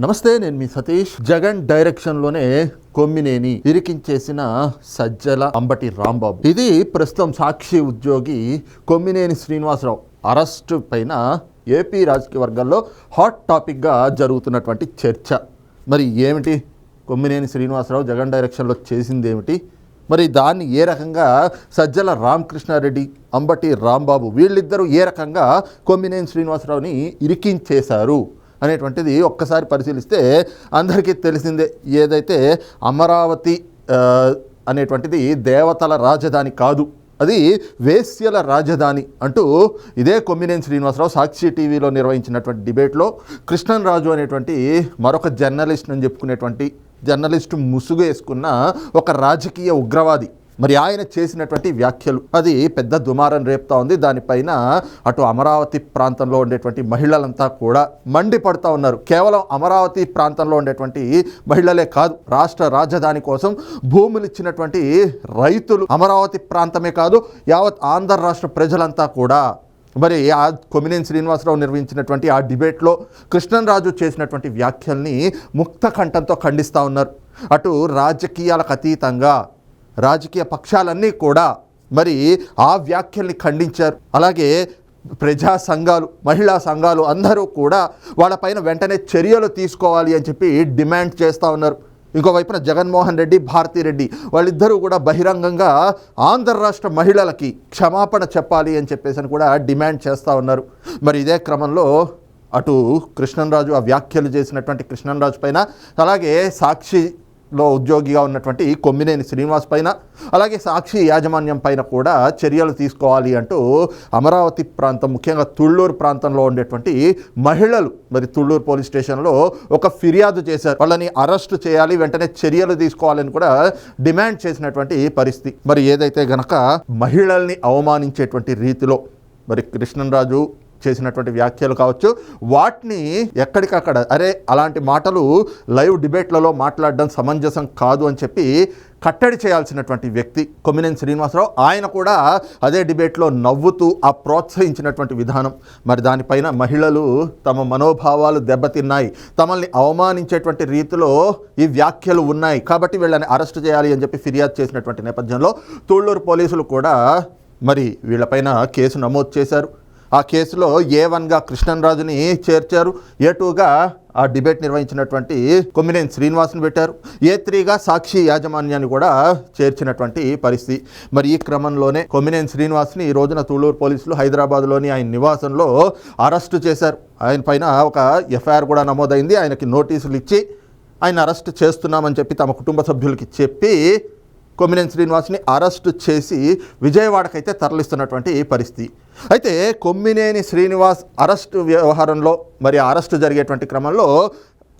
నమస్తే నేను మీ సతీష్. జగన్ డైరెక్షన్లోనే కొమ్మినేని ఇరికించేసిన సజ్జల అంబటి రాంబాబు. ఇది ప్రస్తుతం సాక్షి ఉద్యోగి కొమ్మినేని శ్రీనివాసరావు. అరెస్టు పైన ఏపీ రాజకీయ వర్గాల్లో హాట్ టాపిక్గా జరుగుతున్నటువంటి చర్చ. మరి ఏమిటి? కొమ్మినేని శ్రీనివాసరావు జగన్ డైరెక్షన్లో చేసింది ఏమిటి? మరి దాన్ని ఏ రకంగా సజ్జల రామకృష్ణారెడ్డి అంబటి రాంబాబు వీళ్ళిద్దరూ ఏ రకంగా కొమ్మినేని శ్రీనివాసరావుని ఇరికించేశారు? అనేటువంటిది ఒక్కసారి పరిశీలిస్తే అందరికీ తెలిసిందే. ఏదైతే అమరావతి అనేటువంటిది దేవతల రాజధాని కాదు అది వేశ్యల రాజధాని అంటూ ఇదే కొమ్మినేని శ్రీనివాసరావు సాక్షి టీవీలో నిర్వహించినటువంటి డిబేట్లో కృష్ణన్ రాజు అనేటువంటి మరొక జర్నలిస్ట్ అని చెప్పుకునేటువంటి జర్నలిస్టు ముసుగు వేసుకున్న ఒక రాజకీయ ఉగ్రవాది మరి ఆయన చేసినటువంటి వ్యాఖ్యలు. అది పెద్ద దుమారం రేపుతా ఉంది. దానిపైన అటు అమరావతి ప్రాంతంలో ఉండేటువంటి మహిళలంతా కూడా మండిపడుతూ ఉన్నారు. కేవలం అమరావతి ప్రాంతంలో ఉండేటువంటి మహిళలే కాదు రాష్ట్ర రాజధాని కోసం భూములు ఇచ్చినటువంటి రైతులు అమరావతి ప్రాంతమే కాదు యావత్ ఆంధ్ర రాష్ట్ర ప్రజలంతా కూడా. మరి ఆ కొమినేని శ్రీనివాసరావు నిర్వహించినటువంటి ఆ డిబేట్లో కృష్ణన్రాజు చేసినటువంటి వ్యాఖ్యల్ని ముక్త కంఠంతో ఖండిస్తూ ఉన్నారు. అటు రాజకీయాలకు అతీతంగా రాజకీయ పక్షాలన్నీ కూడా మరి ఆ వ్యాఖ్యల్ని ఖండించారు. అలాగే ప్రజా సంఘాలు మహిళా సంఘాలు అందరూ కూడా వాళ్ళపైన వెంటనే చర్యలు తీసుకోవాలి అని చెప్పి డిమాండ్ చేస్తూ ఉన్నారు. ఇంకోవైపున జగన్మోహన్ రెడ్డి భారతిరెడ్డి వాళ్ళిద్దరూ కూడా బహిరంగంగా ఆంధ్ర రాష్ట్ర మహిళలకి క్షమాపణ చెప్పాలి అని చెప్పేసి అని కూడా డిమాండ్ చేస్తూ ఉన్నారు. మరి ఇదే క్రమంలో అటు కృష్ణంరాజు ఆ వ్యాఖ్యలు చేసినటువంటి కృష్ణన్రాజు పైన అలాగే సాక్షి లో ఉద్యోగిగా ఉన్నటువంటి కొమ్మినేని శ్రీనివాస్ పైన అలాగే సాక్షి యాజమాన్యం పైన కూడా చర్యలు తీసుకోవాలి అంటూ అమరావతి ప్రాంతం ముఖ్యంగా తుళ్ళూరు ప్రాంతంలో ఉండేటువంటి మహిళలు మరి తుళ్ళూరు పోలీస్ స్టేషన్లో ఒక ఫిర్యాదు చేశారు. వాళ్ళని అరెస్ట్ చేయాలి వెంటనే చర్యలు తీసుకోవాలని కూడా డిమాండ్ చేసినటువంటి పరిస్థితి. మరి ఏదైతే గనక మహిళల్ని అవమానించేటువంటి రీతిలో మరి కృష్ణరాజు చేసినటువంటి వ్యాఖ్యలు కావచ్చు. వాటిని ఎక్కడికక్కడ అరే అలాంటి మాటలు లైవ్ డిబేట్లలో మాట్లాడడం సమంజసం కాదు అని చెప్పి కట్టడి చేయాల్సినటువంటి వ్యక్తి కొమ్మినేని శ్రీనివాసరావు ఆయన కూడా అదే డిబేట్లో నవ్వుతూ ఆ ప్రోత్సహించినటువంటి విధానం. మరి దానిపైన మహిళలు తమ మనోభావాలు దెబ్బతిన్నాయి. తమల్ని అవమానించేటువంటి రీతిలో ఈ వ్యాఖ్యలు ఉన్నాయి. కాబట్టి వీళ్ళని అరెస్ట్ చేయాలి అని చెప్పి ఫిర్యాదు చేసినటువంటి నేపథ్యంలో తూళ్ళూరు పోలీసులు కూడా మరి వీళ్ళపైన కేసు నమోదు చేశారు. ఆ కేసులో ఏ వన్గా కృష్ణన్రాజుని చేర్చారు? ఏ టూగా ఆ డిబేట్ నిర్వహించినటువంటి కొమ్మినేని శ్రీనివాస్ని పెట్టారు. ఏ త్రీగా సాక్షి యాజమాన్యాన్ని కూడా చేర్చినటువంటి పరిస్థితి. మరి ఈ క్రమంలోనే కొమ్మినేని శ్రీనివాస్ని ఈ రోజున తుళ్ళూరు పోలీసులు హైదరాబాద్లోని ఆయన నివాసంలో అరెస్టు చేశారు. ఆయన పైన ఒక ఎఫ్ఐఆర్ కూడా నమోదైంది. ఆయనకి నోటీసులు ఇచ్చి ఆయన అరెస్ట్ చేస్తున్నామని చెప్పి తమ కుటుంబ సభ్యులకి చెప్పి కొమ్మినేని శ్రీనివాస్ని అరెస్టు చేసి విజయవాడకైతే తరలిస్తున్నటువంటి పరిస్థితి. అయితే కొమ్మినేని శ్రీనివాస్ అరెస్టు వ్యవహారంలో మరి అరెస్టు జరిగేటువంటి క్రమంలో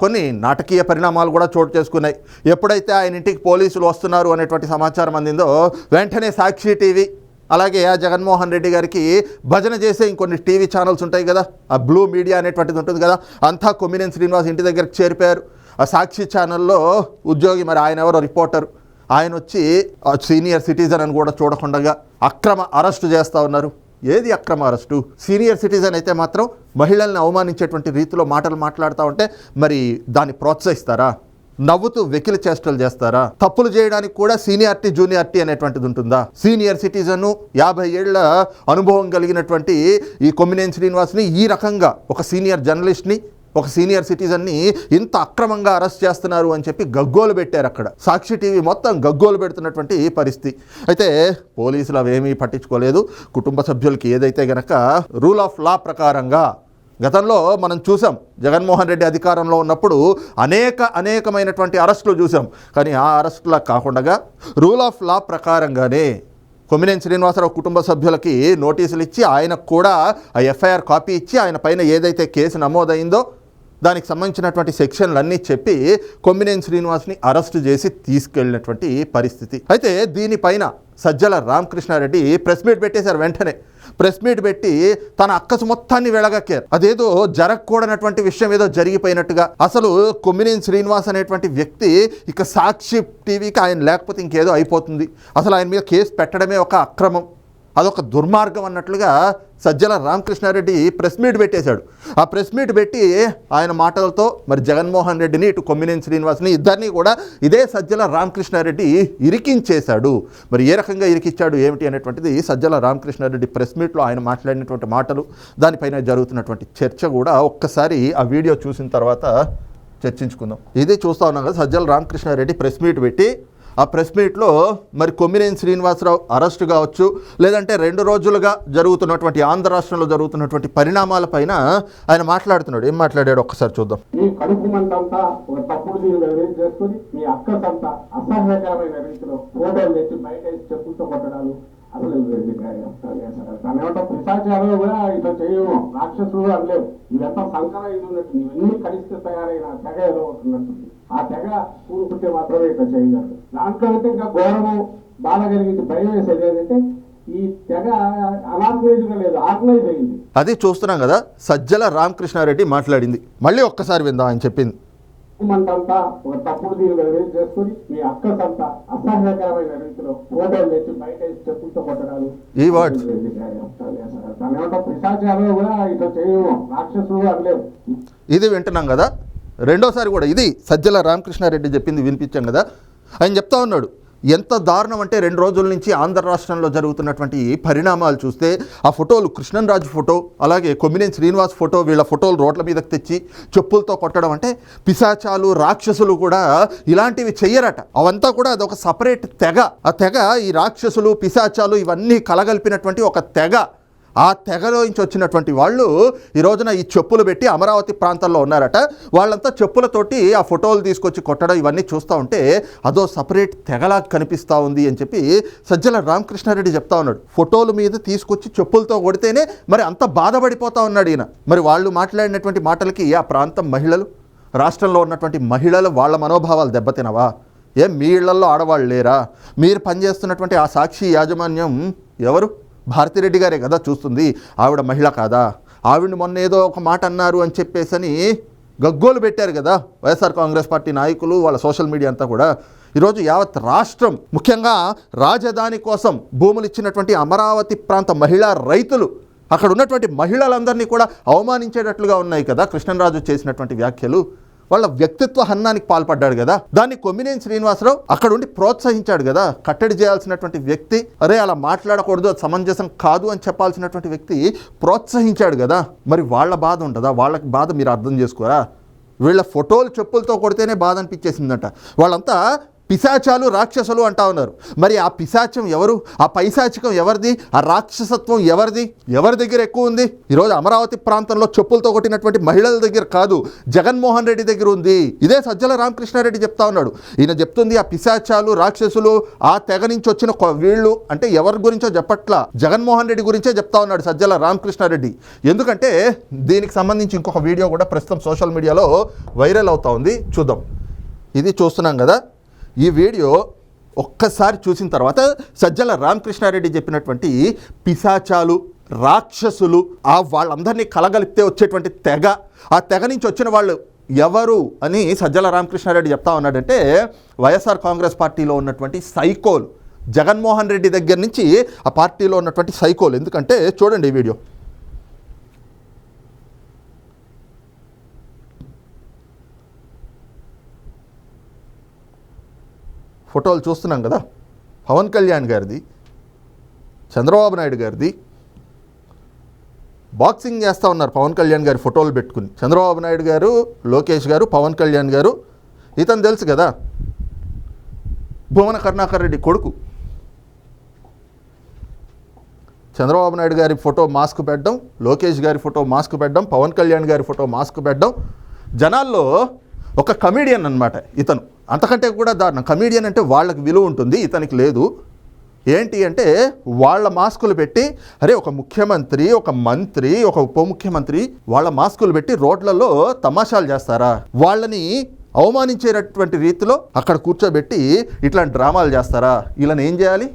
కొన్ని నాటకీయ పరిణామాలు కూడా చోటు చేసుకున్నాయి. ఎప్పుడైతే ఆయన ఇంటికి పోలీసులు వస్తున్నారు అనేటువంటి సమాచారం అందిందో వెంటనే సాక్షి టీవీ అలాగే ఆ జగన్మోహన్ రెడ్డి గారికి భజన చేసే ఇంకొన్ని టీవీ ఛానల్స్ ఉంటాయి కదా ఆ బ్లూ మీడియా అనేటువంటిది ఉంటుంది కదా అంతా కొమ్మినేని శ్రీనివాస్ ఇంటి దగ్గరికి చేరిపోయారు. ఆ సాక్షి ఛానల్లో ఉద్యోగి మరి ఆయన ఎవరో రిపోర్టర్. ఆయన వచ్చి ఆ సీనియర్ సిటిజన్ అని కూడా చూడకుండా అక్రమ అరెస్టు చేస్తూ ఉన్నారు. ఏది అక్రమ అరెస్టు? సీనియర్ సిటిజన్ అయితే మాత్రం మహిళల్ని అవమానించేటువంటి రీతిలో మాటలు మాట్లాడుతూ ఉంటే మరి దాన్ని ప్రోత్సహిస్తారా? నవ్వుతూ వెకిలి చేష్టలు చేస్తారా? తప్పులు చేయడానికి కూడా సీనియారిటీ జూనియారిటీ అనేటువంటిది ఉంటుందా? సీనియర్ సిటిజన్ యాభై ఏళ్ళ అనుభవం కలిగినటువంటి ఈ కొమ్మినేని శ్రీనివాస్ని ఈ రకంగా ఒక సీనియర్ జర్నలిస్ట్ని ఒక సీనియర్ సిటిజన్ని ఇంత అక్రమంగా అరెస్ట్ చేస్తున్నారు అని చెప్పి గగ్గోలు పెట్టారు అక్కడ. సాక్షి టీవీ మొత్తం గగ్గోలు పెడుతున్నటువంటి పరిస్థితి. అయితే పోలీసులు అవేమీ పట్టించుకోలేదు. కుటుంబ సభ్యులకి ఏదైతే గనక రూల్ ఆఫ్ లా ప్రకారంగా గతంలో మనం చూసాం. జగన్మోహన్ రెడ్డి అధికారంలో ఉన్నప్పుడు అనేక అనేకమైనటువంటి అరెస్టులు చూసాం. కానీ ఆ అరెస్టులా కాకుండా రూల్ ఆఫ్ లా ప్రకారంగానే కొమ్మినేని శ్రీనివాసరావు కుటుంబ సభ్యులకి నోటీసులు ఇచ్చి ఆయనకు కూడా ఆ ఎఫ్ఐఆర్ కాపీ ఇచ్చి ఆయన పైన ఏదైతే కేసు నమోదైందో దానికి సంబంధించినటువంటి సెక్షన్లన్నీ చెప్పి కొమ్మినేని శ్రీనివాస్ని అరెస్ట్ చేసి తీసుకెళ్ళినటువంటి పరిస్థితి. అయితే దీనిపైన సజ్జల రామకృష్ణారెడ్డి ప్రెస్ మీట్ పెట్టేశారు వెంటనే. ప్రెస్ మీట్ పెట్టి తన అక్కసు మొత్తాన్ని వెళ్ళగక్కారు అదేదో జరగకూడనటువంటి విషయం ఏదో జరిగిపోయినట్టుగా. అసలు కొమ్మినేని శ్రీనివాస్ అనేటువంటి వ్యక్తి ఇక సాక్షి టీవీకి ఆయన లేకపోతే ఇంకేదో అయిపోతుంది. అసలు ఆయన మీద కేసు పెట్టడమే ఒక అక్రమం. అదొక దుర్మార్గం అన్నట్లుగా సజ్జల రామకృష్ణారెడ్డి ప్రెస్ మీట్ పెట్టేశాడు. ఆ ప్రెస్ మీట్ పెట్టి ఆయన మాటలతో మరి జగన్మోహన్ రెడ్డిని ఇటు కొమ్మినేని శ్రీనివాస్ని ఇద్దరిని కూడా ఇదే సజ్జల రామకృష్ణారెడ్డి ఇరికించేశాడు. మరి ఏ రకంగా ఇరికిచ్చాడు ఏమిటి అనేటువంటిది సజ్జల రామకృష్ణారెడ్డి ప్రెస్ మీట్లో ఆయన మాట్లాడినటువంటి మాటలు దానిపైన జరుగుతున్నటువంటి చర్చ కూడా ఒక్కసారి ఆ వీడియో చూసిన తర్వాత చర్చించుకుందాం. ఇది చూస్తా ఉన్నాం కదా సజ్జల రామకృష్ణారెడ్డి ప్రెస్ మీట్ పెట్టి ఆ ప్రెస్ మీట్లో మరి కొమ్మినేని శ్రీనివాసరావు అరెస్టు కావచ్చు లేదంటే రెండు రోజులుగా జరుగుతున్నటువంటి ఆంధ్ర రాష్ట్రంలో జరుగుతున్నటువంటి పరిణామాలపైన ఆయన మాట్లాడుతున్నాడు. ఏం మాట్లాడాడు ఒక్కసారి చూద్దాం. మీ కడుపు మంటంతా ఒక తప్పుడు దీని చేసుకుని మీ అక్కసంతా అసహ్యకరమైన రీతిలో ఫోటోలు తెచ్చి బయట వేసి చెప్పులతో కొట్టడాలు. అసలు ఇది పిశాచాలు కూడా ఇట్లా చేయము రాక్షసులు అనలేవు ఇదంతా సంకర ఇది ఉన్నట్టు ఇవన్నీ కలిస్తే తయారైన తెగ ఏదో ఒకటి ఉన్నట్టుంది ఆ తెగ కూరుకుంటే మాత్రమే ఇట్లా చేయగలరు దాంట్లో అయితే ఇంకా ఘోరము బాధ కలిగింది భయం వేసేది ఏంటంటే ఈ తెగ అనార్గనైజ్ లేదు ఆర్గనైజ్ అయింది అది చూస్తున్నాం కదా సజ్జల రామకృష్ణారెడ్డి మాట్లాడింది. మళ్ళీ ఒక్కసారి విందాం అని చెప్పింది. మంటంతా ఒక తప్పుడు దీని వెలువేలు చేసుకుని మీ అక్కకంతా అసహ్యకరమైన రీతిలో ఫోటోలు తెచ్చి బయట చెప్పులతో కొట్టడాలు. ఈ వాట్? దాని పిశాచాలు కూడా ఇట్లా చేయము రాక్షసులు అనలేవు ఇది వింటున్నాం కదా. రెండోసారి కూడా ఇది సజ్జల రామకృష్ణారెడ్డి చెప్పింది వినిపించాం కదా. ఆయన చెప్తా ఉన్నాడు ఎంత దారుణం అంటే రెండు రోజుల నుంచి ఆంధ్ర రాష్ట్రంలో జరుగుతున్నటువంటి పరిణామాలు చూస్తే ఆ ఫోటోలు కృష్ణన్రాజు ఫోటో అలాగే కొమ్మినేని శ్రీనివాస్ ఫోటో వీళ్ళ ఫోటోలు రోడ్ల మీదకి తెచ్చి చెప్పులతో కొట్టడం అంటే పిశాచాలు రాక్షసులు కూడా ఇలాంటివి చెయ్యరట. అవంతా కూడా అదొక సపరేట్ తెగ. ఆ తెగ ఈ రాక్షసులు పిశాచాలు ఇవన్నీ కలగలిపినటువంటి ఒక తెగ. ఆ తెగలో నుంచి వచ్చినటువంటి వాళ్ళు ఈ రోజున ఈ చెప్పులు పెట్టి అమరావతి ప్రాంతంలో ఉన్నారట. వాళ్ళంతా చెప్పులతోటి ఆ ఫోటోలు తీసుకొచ్చి కొట్టడం ఇవన్నీ చూస్తూ ఉంటే అదో సపరేట్ తెగలా కనిపిస్తూ ఉంది అని చెప్పి సజ్జల రామకృష్ణారెడ్డి చెప్తా ఉన్నాడు. ఫోటోల మీద తీసుకొచ్చి చెప్పులతో కొడితేనే మరి అంత బాధపడిపోతా ఉన్నాడు ఈయన. మరి వాళ్ళు మాట్లాడినటువంటి మాటలకి ఆ ప్రాంతం మహిళలు రాష్ట్రంలో ఉన్నటువంటి మహిళలు వాళ్ళ మనోభావాలు దెబ్బతినవా? ఏం మీ ఇళ్ళలో ఆడవాళ్ళు లేరా? మీరు పనిచేస్తున్నటువంటి ఆ సాక్షి యాజమాన్యం ఎవరు? భారతిరెడ్డి గారే కదా చూస్తుంది ఆవిడ మహిళ కాదా? ఆవిడ మొన్న ఏదో ఒక మాట అన్నారు అని చెప్పేసని గగ్గోలు పెట్టారు కదా వైఎస్ఆర్ కాంగ్రెస్ పార్టీ నాయకులు వాళ్ళ సోషల్ మీడియా అంతా కూడా. ఈరోజు యావత్ రాష్ట్రం ముఖ్యంగా రాజధాని కోసం భూములు ఇచ్చినటువంటి అమరావతి ప్రాంత మహిళా రైతులు అక్కడ ఉన్నటువంటి మహిళలందరినీ కూడా అవమానించేటట్లుగా ఉన్నాయి కదా కృష్ణరాజు చేసినటువంటి వ్యాఖ్యలు. వాళ్ళ వ్యక్తిత్వ హన్నానికి పాల్పడ్డాడు కదా. దాన్ని కొమ్మినేని శ్రీనివాసరావు అక్కడ ఉండి ప్రోత్సహించాడు కదా. కట్టడి చేయాల్సినటువంటి వ్యక్తి అరే అలా మాట్లాడకూడదు అది సమంజసం కాదు అని చెప్పాల్సినటువంటి వ్యక్తి ప్రోత్సహించాడు కదా. మరి వాళ్ళ బాధ ఉంటుందా వాళ్ళకి బాధ మీరు అర్థం చేసుకోరా? వీళ్ళ ఫోటోలు చెప్పులతో కొడితేనే బాధ అనిపించేసిందంట. వాళ్ళంతా పిశాచాలు రాక్షసులు అంటా ఉన్నారు. మరి ఆ పిశాచం ఎవరు? ఆ పైశాచికం ఎవరిది? ఆ రాక్షసత్వం ఎవరిది? ఎవరి దగ్గర ఎక్కువ ఉంది? ఈరోజు అమరావతి ప్రాంతంలో చెప్పులతో కొట్టినటువంటి మహిళల దగ్గర కాదు జగన్మోహన్ రెడ్డి దగ్గర ఉంది. ఇదే సజ్జల రామకృష్ణారెడ్డి చెప్తా ఉన్నాడు. ఈయన చెప్తుంది ఆ పిశాచాలు రాక్షసులు ఆ తెగ నుంచి వచ్చిన వీళ్ళు అంటే ఎవరి గురించో చెప్పట్లా. జగన్మోహన్ రెడ్డి గురించే చెప్తా ఉన్నాడు సజ్జల రామకృష్ణారెడ్డి. ఎందుకంటే దీనికి సంబంధించి ఇంకొక వీడియో కూడా ప్రస్తుతం సోషల్ మీడియాలో వైరల్ అవుతా ఉంది. చూద్దాం. ఇది చూస్తున్నాం కదా. ఈ వీడియో ఒక్కసారి చూసిన తర్వాత సజ్జల రామకృష్ణారెడ్డి చెప్పినటువంటి పిశాచాలు రాక్షసులు ఆ వాళ్ళందరినీ కలగలిపితే వచ్చేటువంటి తెగ. ఆ తెగ నుంచి వచ్చిన వాళ్ళు ఎవరు అని సజ్జల రామకృష్ణారెడ్డి చెప్తా ఉన్నాడంటే వైఎస్ఆర్ కాంగ్రెస్ పార్టీలో ఉన్నటువంటి సైకోలు జగన్మోహన్ రెడ్డి దగ్గర నుంచి ఆ పార్టీలో ఉన్నటువంటి సైకోలు. ఎందుకంటే చూడండి ఈ వీడియో. ఫోటోలు చూస్తున్నాం కదా. పవన్ కళ్యాణ్ గారిది చంద్రబాబు నాయుడు గారిది. బాక్సింగ్ చేస్తూ ఉన్నారు పవన్ కళ్యాణ్ గారి ఫోటోలు పెట్టుకుని. చంద్రబాబు నాయుడు గారు లోకేష్ గారు పవన్ కళ్యాణ్ గారు ఇతను తెలుసు కదా. భువన కరుణాకర్ రెడ్డి కొడుకు. చంద్రబాబు నాయుడు గారి ఫోటో మాస్క్ పెట్టడం లోకేష్ గారి ఫోటో మాస్క్ పెట్టడం పవన్ కళ్యాణ్ గారి ఫోటో మాస్క్ పెట్టడం జనాల్లో ఒక కమీడియన్ అన్నమాట ఇతను. అంతకంటే కూడా దారుణం. కమీడియన్ అంటే వాళ్ళకి విలువ ఉంటుంది ఇతనికి లేదు. ఏంటి అంటే వాళ్ళ మాస్కులు పెట్టి అరే ఒక ముఖ్యమంత్రి ఒక మంత్రి ఒక ఉప ముఖ్యమంత్రి వాళ్ళ మాస్కులు పెట్టి రోడ్లలో తమాషాలు చేస్తారా? వాళ్ళని అవమానించేటటువంటి రీతిలో అక్కడ కూర్చోబెట్టి ఇట్లాంటి డ్రామాలు చేస్తారా? వీళ్ళని ఏం చేయాలి?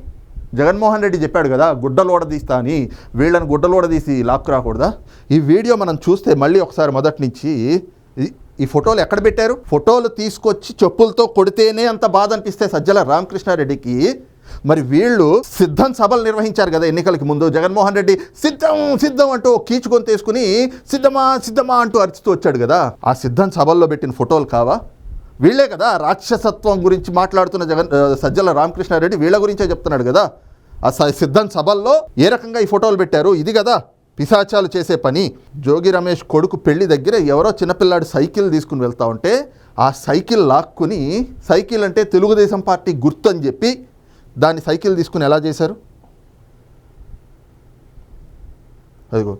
జగన్మోహన్ రెడ్డి చెప్పాడు కదా గుడ్డలు తీస్తా అని. వీళ్ళని గుడ్డలు తీసి లాక్కు రాకూడదా? ఈ వీడియో మనం చూస్తే మళ్ళీ ఒకసారి మొదటి నుంచి ఈ- ఈ ఫోటోలు ఎక్కడ పెట్టారు? ఫోటోలు తీసుకొచ్చి చెప్పులతో కొడితేనే అంత బాధ అనిపిస్తే సజ్జల రామకృష్ణారెడ్డికి మరి వీళ్ళు సిద్ధం సభలు నిర్వహించారు కదా ఎన్నికలకి ముందు. జగన్మోహన్ రెడ్డి సిద్ధం సిద్ధం అంటూ కీచుకొని తీసుకుని సిద్ధమా సిద్ధమా అంటూ అరుచుతూ వచ్చాడు కదా. ఆ సిద్ధం సభల్లో పెట్టిన ఫోటోలు కావా? వీళ్ళే కదా రాక్షసత్వం గురించి మాట్లాడుతున్న జగన్ సజ్జల రామకృష్ణారెడ్డి వీళ్ళ గురించే చెప్తున్నాడు కదా. ఆ స- సిద్ధం సభల్లో ఏ రకంగా ఈ ఫోటోలు పెట్టారు? ఇది కదా. పిశాచాలు చేసే పని. జోగి రమేష్ కొడుకు పెళ్ళి దగ్గర ఎవరో చిన్నపిల్లాడు సైకిల్ తీసుకుని వెళ్తా ఉంటే ఆ సైకిల్ లాక్కుని సైకిల్ అంటే తెలుగుదేశం పార్టీ గుర్తు అని చెప్పి దాన్ని సైకిల్ తీసుకుని ఎలా చేశారు? అదిగో.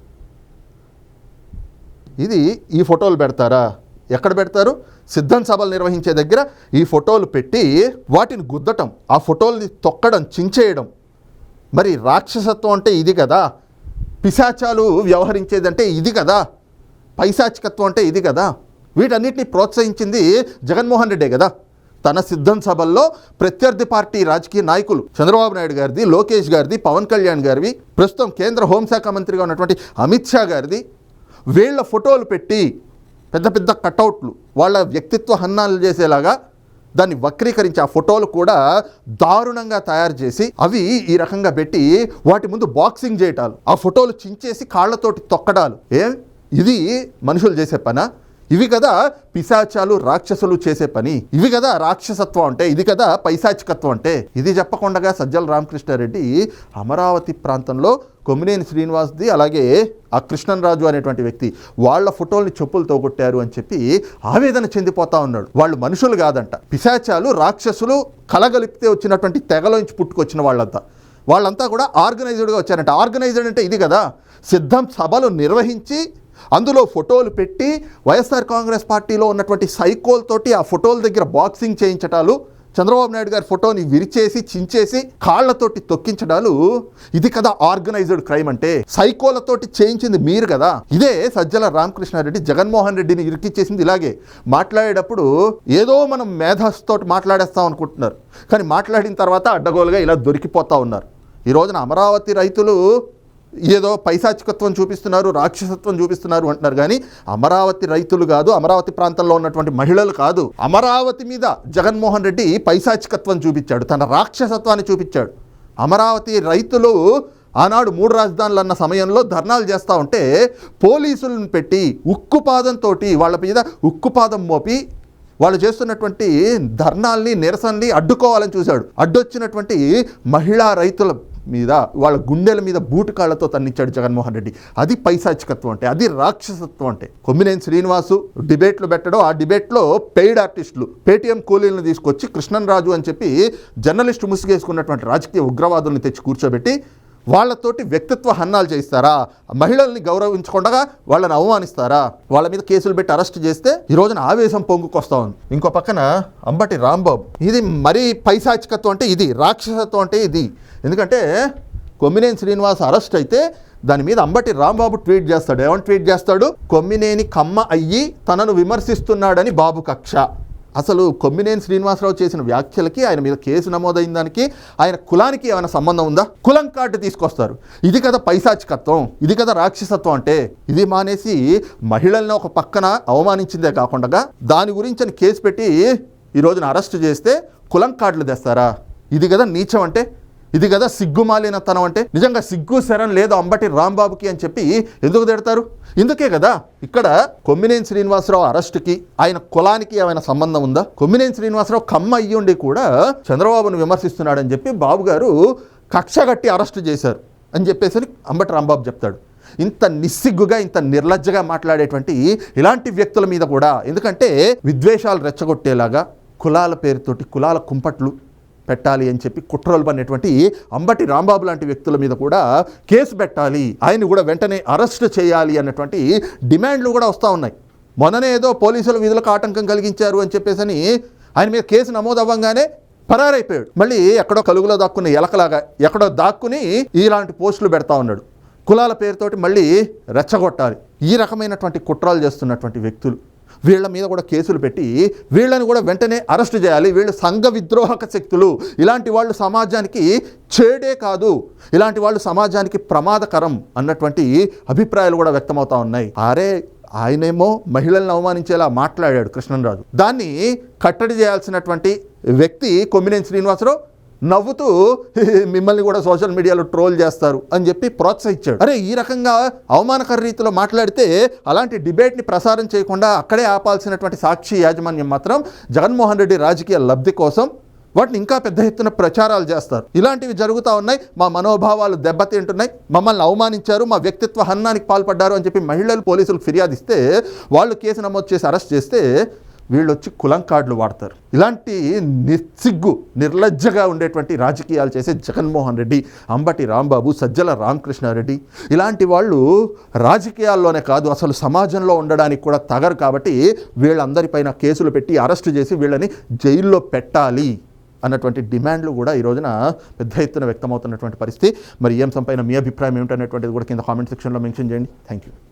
ఇది ఈ ఫోటోలు పెడతారా? ఎక్కడ పెడతారు? సిద్ధం సభలు నిర్వహించే దగ్గర ఈ ఫోటోలు పెట్టి వాటిని గుద్దటం ఆ ఫోటోల్ని తొక్కడం చించేయడం. మరి రాక్షసత్వం అంటే ఇది కదా. పిశాచాలు వ్యవహరించేదంటే ఇది కదా. పైశాచికత్వం అంటే ఇది కదా. వీటన్నిటిని ప్రోత్సహించింది జగన్మోహన్ రెడ్డే కదా. తన సిద్ధం సభల్లో ప్రత్యర్థి పార్టీ రాజకీయ నాయకులు చంద్రబాబు నాయుడు గారిది లోకేష్ గారిది పవన్ కళ్యాణ్ గారివి ప్రస్తుతం కేంద్ర హోంశాఖ మంత్రిగా ఉన్నటువంటి అమిత్ షా గారిది వీళ్ళ ఫోటోలు పెట్టి పెద్ద పెద్ద కటౌట్లు వాళ్ళ వ్యక్తిత్వ హన్నాలు చేసేలాగా దాన్ని వక్రీకరించి ఆ ఫోటోలు కూడా దారుణంగా తయారు చేసి అవి ఈ రకంగా పెట్టి వాటి ముందు బాక్సింగ్ చేయటాలు. ఆ ఫోటోలు చించేసి కాళ్ళతోటి తొక్కడాలు. ఏ? ఇది మనుషులు చేసే పనా? ఇవి కదా పిశాచాలు రాక్షసులు చేసే పని. ఇవి కదా రాక్షసత్వం అంటే ఇది కదా పైశాచికత్వం అంటే. ఇది చెప్పకుండా సజ్జల రామకృష్ణారెడ్డి అమరావతి ప్రాంతంలో కొమ్మినేని శ్రీనివాస్ది అలాగే ఆ కృష్ణన్రాజు అనేటువంటి వ్యక్తి వాళ్ళ ఫోటోల్ని చెప్పులతో కొట్టారు అని చెప్పి ఆవేదన చెందిపోతా ఉన్నాడు. వాళ్ళు మనుషులు కాదంట. పిశాచాలు రాక్షసులు కలగలిపితే వచ్చినటువంటి తెగలోంచి పుట్టుకొచ్చిన వాళ్ళంతా. వాళ్ళంతా కూడా ఆర్గనైజ్డ్గా వచ్చారంట. ఆర్గనైజ్డ్ అంటే ఇది కదా. సిద్ధం సభలు నిర్వహించి అందులో ఫోటోలు పెట్టి వైఎస్ఆర్ కాంగ్రెస్ పార్టీలో ఉన్నటువంటి సైకోల్తోటి ఆ ఫోటోల దగ్గర బాక్సింగ్ చేయించటాలు చంద్రబాబు నాయుడు గారి ఫోటోని విరిచేసి చించేసి కాళ్ళతోటి తొక్కించడాలు ఇది కదా ఆర్గనైజ్డ్ క్రైమ్ అంటే. సైకోలతోటి చేయించింది మీరు కదా. ఇదే సజ్జల రామకృష్ణారెడ్డి జగన్మోహన్ రెడ్డిని ఇరికిచ్చేసింది ఇలాగే. మాట్లాడేటప్పుడు ఏదో మనం మేధస్తోటి మాట్లాడేస్తాం అనుకుంటున్నారు. కానీ మాట్లాడిన తర్వాత అడ్డగోలుగా ఇలా దొరికిపోతా ఉన్నారు. ఈ రోజున అమరావతి రైతులు ఏదో పైశాచికత్వం చూపిస్తున్నారు రాక్షసత్వం చూపిస్తున్నారు అంటున్నారు. కానీ అమరావతి రైతులు కాదు అమరావతి ప్రాంతంలో ఉన్నటువంటి మహిళలు కాదు. అమరావతి మీద జగన్మోహన్ రెడ్డి పైశాచికత్వం చూపించాడు తన రాక్షసత్వాన్ని చూపించాడు. అమరావతి రైతులు ఆనాడు మూడు రాజధానులు అన్న సమయంలో ధర్నాలు చేస్తూ ఉంటే పోలీసులను పెట్టి ఉక్కుపాదంతో వాళ్ళ మీద ఉక్కుపాదం మోపి వాళ్ళు చేస్తున్నటువంటి ధర్నాల్ని నిరసనని అడ్డుకోవాలని చూశాడు. అడ్డొచ్చినటువంటి మహిళా రైతుల మీద వాళ్ళ గుండెల మీద బూటు కాళ్ళతో తన్నించాడు జగన్మోహన్ రెడ్డి. అది పైశాచికత్వం అంటే అది రాక్షసత్వం అంటే. కొమ్మినేని శ్రీనివాసు డిబేట్లు పెట్టడం ఆ డిబేట్లో పెయిడ్ ఆర్టిస్టులు పేటీఎం కూలీలను తీసుకొచ్చి కృష్ణన్ రాజు అని చెప్పి జర్నలిస్టు ముసుగేసుకున్నటువంటి రాజకీయ ఉగ్రవాదుల్ని తెచ్చి కూర్చోబెట్టి వాళ్ళతోటి వ్యక్తిత్వ హన్నాలు చేయిస్తారా? మహిళల్ని గౌరవించకుండా వాళ్ళని అవమానిస్తారా? వాళ్ళ మీద కేసులు పెట్టి అరెస్ట్ చేస్తే ఈ రోజున ఆవేశం పొంగుకొస్తా ఉంది. ఇంకో పక్కన అంబటి రాంబాబు. ఇది మరీ పైశాచికత్వం అంటే ఇది రాక్షసత్వం అంటే ఇది. ఎందుకంటే కొమ్మినేని శ్రీనివాస్ అరెస్ట్ అయితే దాని మీద అంబటి రాంబాబు ట్వీట్ చేస్తాడు. ఏమని ట్వీట్ చేస్తాడు? కొమ్మినేని కమ్మ అయ్యి తనను విమర్శిస్తున్నాడని బాబు కక్ష. అసలు కొమ్మినేని శ్రీనివాసరావు చేసిన వ్యాఖ్యలకి ఆయన మీద కేసు నమోదైన దానికి ఆయన కులానికి ఏమైనా సంబంధం ఉందా? కులం కార్డు తీసుకొస్తారు. ఇది కదా పైశాచికత్వం ఇది కదా రాక్షసత్వం అంటే ఇది మానేసి మహిళల్ని ఒక పక్కన అవమానించిందే కాకుండా దాని గురించి అని కేసు పెట్టి ఈ రోజున అరెస్ట్ చేస్తే కులం కార్డులు తెస్తారా? ఇది కదా నీచం అంటే ఇది కదా సిగ్గుమాలినతనం అంటే నిజంగా సిగ్గు శరణ్ లేదు అంబటి రాంబాబుకి అని చెప్పి ఎందుకు తిడతారు? ఇందుకే కదా ఇక్కడ కొమ్మినేని శ్రీనివాసరావు అరెస్టుకి ఆయన కులానికి ఏమైనా సంబంధం ఉందా? కొమ్మినేని శ్రీనివాసరావు కమ్మ అయ్యుండి కూడా చంద్రబాబును విమర్శిస్తున్నాడని చెప్పి బాబు గారు కక్ష కట్టి అరెస్ట్ చేశారు అని చెప్పేసి అంబటి రాంబాబు చెప్తాడు. ఇంత నిస్సిగ్గుగా ఇంత నిర్లజ్జగా మాట్లాడేటువంటి ఇలాంటి వ్యక్తుల మీద కూడా ఎందుకంటే విద్వేషాలు రెచ్చగొట్టేలాగా కులాల పేరుతోటి కులాల కుంపట్లు పెట్టాలి అని చెప్పి కుట్రలు పడినటువంటి అంబటి రాంబాబు లాంటి వ్యక్తుల మీద కూడా కేసు పెట్టాలి. ఆయన కూడా వెంటనే అరెస్ట్ చేయాలి అన్నటువంటి డిమాండ్లు కూడా వస్తూ ఉన్నాయి. మొన్ననే ఏదో పోలీసులు విధులకు ఆటంకం కలిగించారు అని చెప్పేసి ఆయన మీద కేసు నమోదు అవ్వగానే పరారైపోయాడు. మళ్ళీ ఎక్కడో కలుగులో దాక్కున్న ఎలకలాగా ఎక్కడో దాక్కుని ఇలాంటి పోస్టులు పెడతా ఉన్నాడు. కులాల పేరుతోటి మళ్ళీ రెచ్చగొట్టాలి. ఈ రకమైనటువంటి కుట్రాలు చేస్తున్నటువంటి వ్యక్తులు. వీళ్ళ మీద కూడా కేసులు పెట్టి వీళ్ళని కూడా వెంటనే అరెస్ట్ చేయాలి. వీళ్ళు సంఘ విద్రోహక శక్తులు. ఇలాంటి వాళ్ళు సమాజానికి చేడే కాదు. ఇలాంటి వాళ్ళు సమాజానికి ప్రమాదకరం అన్నటువంటి అభిప్రాయాలు కూడా వ్యక్తమవుతా ఉన్నాయి. అరే ఆయనేమో మహిళలను అవమానించేలా మాట్లాడాడు కృష్ణరాజు దాన్ని కట్టడి చేయాల్సినటువంటి వ్యక్తి కొమ్మినేని శ్రీనివాసరావు నవ్వుతూ మిమ్మల్ని కూడా సోషల్ మీడియాలో ట్రోల్ చేస్తారు అని చెప్పి ప్రోత్సహించాడు. అరే ఈ రకంగా అవమానకర రీతిలో మాట్లాడితే అలాంటి డిబేట్ని ప్రసారం చేయకుండా అక్కడే ఆపాల్సినటువంటి సాక్షి యాజమాన్యం మాత్రం జగన్మోహన్ రెడ్డి రాజకీయ లబ్ధి కోసం వాటిని ఇంకా పెద్ద ఎత్తున ప్రచారాలు చేస్తారు. ఇలాంటివి జరుగుతూ ఉన్నాయి. మా మనోభావాలు దెబ్బతింటున్నాయి. మమ్మల్ని అవమానించారు. మా వ్యక్తిత్వ హన్నానికి పాల్పడ్డారు అని చెప్పి మహిళలు పోలీసులకు ఫిర్యాదు ఇస్తే వాళ్ళు కేసు నమోదు చేసి అరెస్ట్ చేస్తే వీళ్ళు వచ్చి కులం కార్డులు వాడతారు. ఇలాంటి నిస్సిగ్గు నిర్లజ్జగా ఉండేటువంటి రాజకీయాలు చేసే జగన్మోహన్ రెడ్డి అంబటి రాంబాబు సజ్జల రామకృష్ణారెడ్డి ఇలాంటి వాళ్ళు రాజకీయాల్లోనే కాదు అసలు సమాజంలో ఉండడానికి కూడా తగరు కాబట్టి వీళ్ళందరిపైన కేసులు పెట్టి అరెస్టు చేసి వీళ్ళని జైల్లో పెట్టాలి అన్నటువంటి డిమాండ్లు కూడా ఈ రోజున పెద్ద ఎత్తున వ్యక్తమవుతున్నటువంటి పరిస్థితి. మరి ఏం సంపైన మీ అభిప్రాయం ఏమిటనేటువంటిది కూడా కింద కామెంట్ సెక్షన్లో మెన్షన్ చేయండి. Thank you